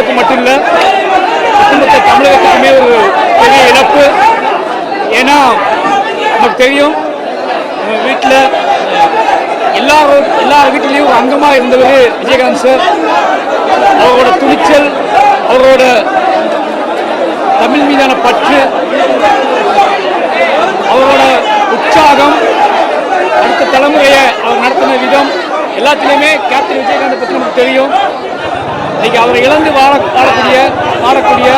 சினிமாவுக்கு மட்டும் இல்லை ஒட்டுமொத்த தமிழகத்துக்குமே ஒரு பெரிய இழப்பு. ஏன்னா நமக்கு தெரியும் வீட்டில் எல்லாரும் எல்லார் வீட்டிலையும் ஒரு அங்கமாக இருந்தவர் விஜயகாந்த் சார். அவரோட துணிச்சல் அவரோட தமிழ் மீதான பற்று அவரோட உற்சாகம் அடுத்த தலைமுறையை அவர் நடத்தின விதம் எல்லாத்துலேயுமே கேப்டன் விஜயகாந்தை பற்றி நமக்கு தெரியும். இன்னைக்கு அவரை இழந்து வாழ வாழக்கூடிய வாழக்கூடிய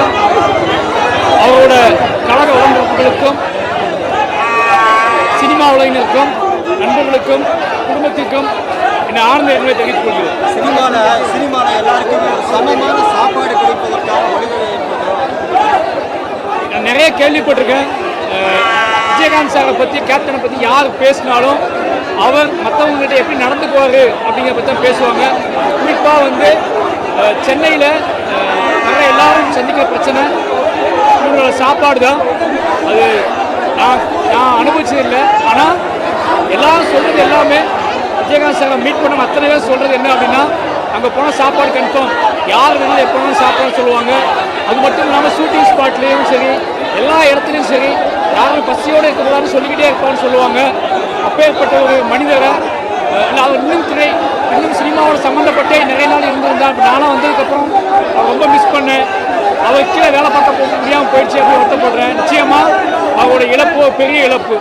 அவரோட கழக உடம்புகளுக்கும் சினிமா உலகினருக்கும் நண்பர்களுக்கும் குடும்பத்திற்கும் இந்த ஆனந்த எண்ணங்களை தெரிவித்துக் கொள்கிறேன். சினிமாவில் சினிமாவில் எல்லாருக்குமே சமமான சாப்பாடு ஏற்படுத்தும் நான் நிறைய கேள்விப்பட்டிருக்கேன். விஜயகாந்த் சாரை பற்றி கேப்டனை பற்றி யார் பேசினாலும் அவர் மற்றவங்ககிட்ட எப்படி நடந்துக்குவார் அப்படிங்கிற பற்றி பேசுவாங்க. குறிப்பாக வந்து சென்னையில் வர எல்லாரும் சந்திக்கிற பிரச்சனை. இவங்களோட சாப்பாடு தான் அது நான் நான் அனுபவிச்சது இல்லை. ஆனால் எல்லாரும் சொல்கிறது எல்லாமே விஜயகாந்த் சாரை மீட் பண்ண அத்தனை பேர் சொல்கிறது என்ன அப்படின்னா அங்கே போனால் சாப்பாடு கன்ஃபார்ம். யார் வேணாலும் எப்போ வேணாலும் சாப்பாடு சொல்லுவாங்க. அது மட்டும் இல்லாமல் ஷூட்டிங் ஸ்பாட்லேயும் சரி எல்லா இடத்துலையும் சரி யாரும் பசியோடு இருக்கக்கூடாதுன்னு சொல்லிக்கிட்டே இருப்பான்னு சொல்லுவாங்க. அப்பேற்பட்ட ஒரு மனிதரை இல்லை அவர் இன்னும் துறை இன்னும் சினிமாவோட சம்மந்தப்பட்ட நிறைய நானும் வந்ததுக்கப்புறம் அவர் ரொம்ப மிஸ் பண்ணேன். அவர் கீழே வேலை பார்க்க போக முடியாமல் போயிடுச்சு அப்படின்னு வருத்தப்படுறேன். நிச்சயமாக அவரோட இழப்பு பெரிய இழப்பு.